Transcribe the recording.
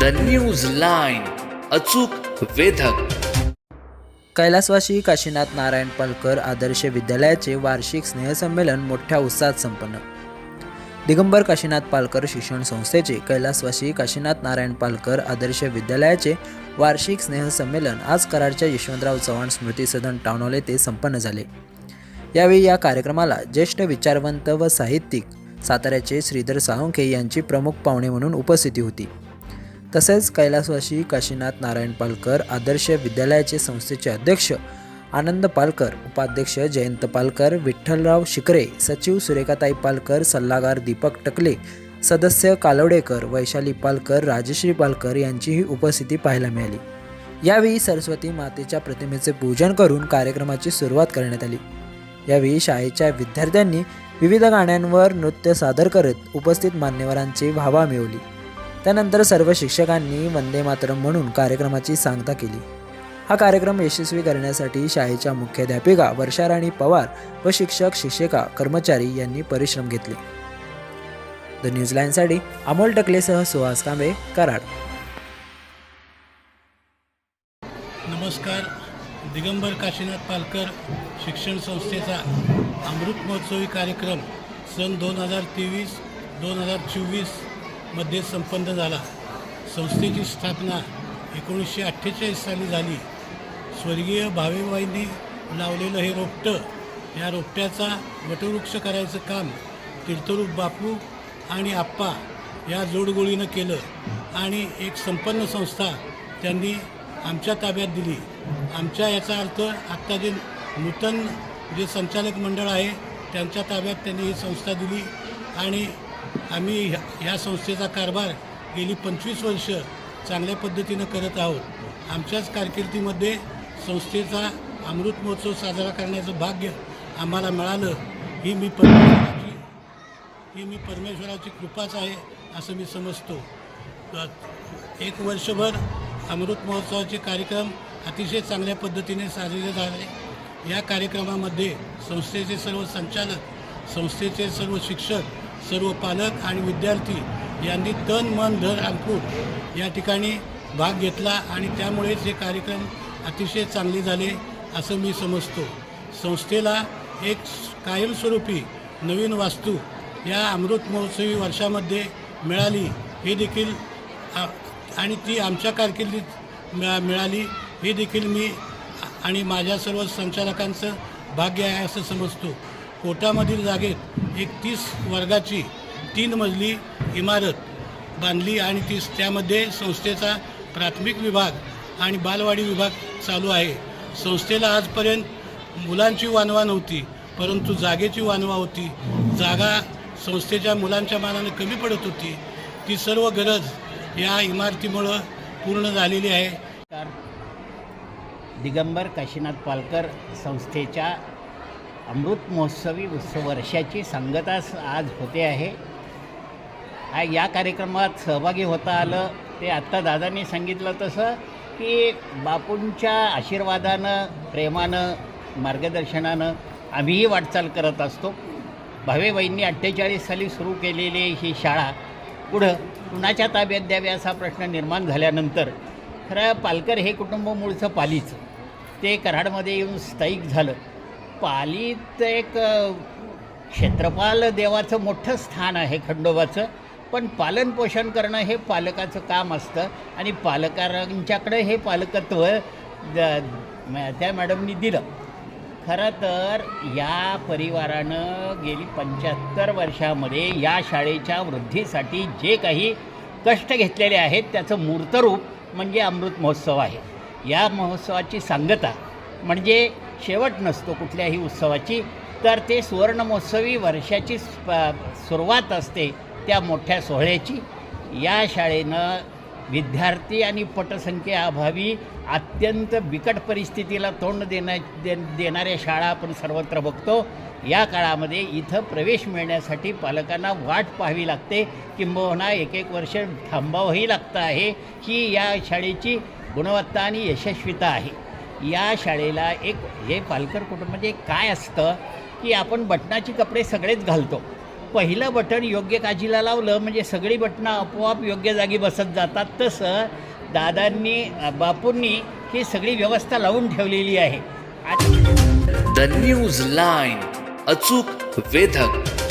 The news line अचूक वेधक. कैलासवासी काशीनाथ नारायण पालकर आदर्श विद्यालयाचे वार्षिक स्नेहसंमेलन मोठ्या उत्साहात संपन्न. दिगंबर काशीनाथ पालकर शिक्षण संस्थेचे कैलासवासी काशीनाथ नारायण पालकर आदर्श विद्यालयाचे वार्षिक स्नेहसंमेलन आज कराडच्या यशवंतराव चव्हाण स्मृती सदन टाउनॉल येथे संपन्न झाले. यावेळी या कार्यक्रमाला ज्येष्ठ विचारवंत व साहित्यिक साताऱ्याचे श्रीधर साळुंखे यांची प्रमुख पाहुणे म्हणून उपस्थिती होती. तसेच कैलासवासी काशीनाथ नारायण पालकर आदर्श विद्यालयाचे संस्थेचे अध्यक्ष आनंद पालकर उपाध्यक्ष जयंत पालकर विठ्ठलराव शिकरे सचिव सुरेखाताई पालकर सल्लागार दीपक टकले सदस्य कालवडेकर वैशाली पालकर राजश्री पालकर यांचीही उपस्थिती पाहायला मिळाली. यावेळी सरस्वती मातेच्या प्रतिमेचे पूजन करून कार्यक्रमाची सुरुवात करण्यात आली. यावेळी शाळेच्या विद्यार्थ्यांनी विविध गाण्यांवर नृत्य सादर करत उपस्थित मान्यवरांची भावा मिळवली. त्यानंतर सर्व शिक्षकांनी वंदे मातरम म्हणून कार्यक्रमाची सांगता केली. हा कार्यक्रम यशस्वी करण्यासाठी शाळेच्या मुख्याध्यापिका वर्षाराणी पवार व शिक्षक शिक्षिका कर्मचारी यांनी परिश्रम घेतले. द न्यूझीलँडसाठी अमोल टकलेसह सुहास कांबे कराड. नमस्कार. दिगंबर काशीनाथ पालकर शिक्षण संस्थेचा अमृत महोत्सवी कार्यक्रम सन दोन हजार तेवीस दोन हजार चोवीस मध्ये संपन्न झाला. संस्थेची स्थापना एकोणीसशे अठ्ठेचाळीस साली झाली. स्वर्गीय भावेबाईंनी लावलेलं हे रोपटं या रोपट्याचा वटवृक्ष करायचं काम तीर्थरूप बापू आणि आप्पा या जोडगोळीनं केलं आणि एक संपन्न संस्था त्यांनी आमच्या ताब्यात दिली. आमच्या याचा अर्थ आत्ता जे नूतन जे संचालक मंडळ आहे त्यांच्या ताब्यात त्यांनी ही संस्था दिली आणि आम्ही ह्या ह्या संस्थेचा कारभार गेली पंचवीस वर्ष चांगल्या पद्धतीनं करत आहोत. आमच्याच कारकिर्दीमध्ये संस्थेचा अमृत महोत्सव साजरा करण्याचं भाग्य आम्हाला मिळालं. ही मी परमेश्वराची ही मी परमेश्वराची कृपाच आहे असं मी समजतो. एक वर्षभर अमृत महोत्सवाचे कार्यक्रम अतिशय चांगल्या पद्धतीने साजरे झाले. या कार्यक्रमामध्ये संस्थेचे सर्व संचालक संस्थेचे सर्व शिक्षक सर्व पालक आणि विद्यार्थी यांनी तन मन धन आणून या ठिकाणी भाग घेतला आणि त्यामुळेच हे कार्यक्रम अतिशय चांगले झाले असं मी समजतो. संस्थेला एक कायमस्वरूपी नवीन वास्तू या अमृत महोत्सवी वर्षामध्ये मिळाली हे देखील आणि ती आमच्या कारकिर्दीत मिळा मिळाली हे देखील मी आणि माझ्या सर्व संचालकांचं भाग्य आहे असं समजतो. कोटामधील जागेत एक तीस वर्गाची तीन मजली इमारत बांधली आणि तीस त्यामध्ये संस्थेचा प्राथमिक विभाग आणि बालवाडी विभाग चालू आहे. संस्थेला आजपर्यंत मुलांची वानवा नव्हती परंतु जागेची वानवा होती. जागा संस्थेच्या मुलांच्या मानाने कमी पडत होती. ती सर्व गरज या इमारतीमुळं पूर्ण झालेली आहे. दिगंबर काशीनाथ पालकर संस्थेच्या अमृत महोत्सवी उत्सव वर्षाची सांगता आज होते आहे. हा या कार्यक्रमात सहभागी होता आलं. ते आत्ता दादांनी सांगितलं तसं की बापूंच्या आशीर्वादानं प्रेमानं मार्गदर्शनानं आम्हीही वाटचाल करत असतो. भावेबाईंनी अठ्ठेचाळीस साली सुरू केलेली ही शाळा पुढं कुणाच्या ताब्यात द्यावी असा प्रश्न निर्माण झाल्यानंतर खरं पालकर हे कुटुंब मूळचं पालीचं. ते कराडमध्ये येऊन स्थायिक झालं. पालीत एक क्षेत्रपाल देवाचं मोठं स्थान आहे खंडोबाचं पण पालनपोषण करणं हे पालकाचं काम असतं आणि पालकांच्याकडे हे पालकत्व त्या मॅडमनी दिलं. खरं तर या परिवारानं गेली पंच्याहत्तर वर्षामध्ये या शाळेच्या वृद्धीसाठी जे काही कष्ट घेतलेले आहेत त्याचं मूर्तरूप म्हणजे अमृत महोत्सव आहे. या महोत्सवाची सांगता म्हणजे शेवट नसतो कुठल्याही उत्सवाची तर ते सुवर्णमहोत्सवी वर्षाची स्प- सुरुवात असते त्या मोठ्या सोहळ्याची. या शाळेनं विद्यार्थी आणि पटसंख्येअभावी अत्यंत बिकट परिस्थितीला तोंड देण्या दे देणाऱ्या शाळा आपण सर्वत्र बघतो. या काळामध्ये इथं प्रवेश मिळण्यासाठी पालकांना वाट पाहावी लागते किंबहुना एक एक वर्ष थांबावंही लागतं आहे. ही या शाळेची गुणवत्ता आणि यशस्वीता आहे. या शाळेला एक हे पालकर कुटुंब म्हणजे काय असतं की आपण बटनाचे कपडे सगळेच घालतो. पहिलं बटन योग्य काजीला लावलं म्हणजे सगळी बटणं आपोआप योग्य जागी बसत जातात. तसं दादांनी बापूंनी ही सगळी व्यवस्था लावून ठेवलेली आहे. द न्यूज लाईन अचूक वेधक.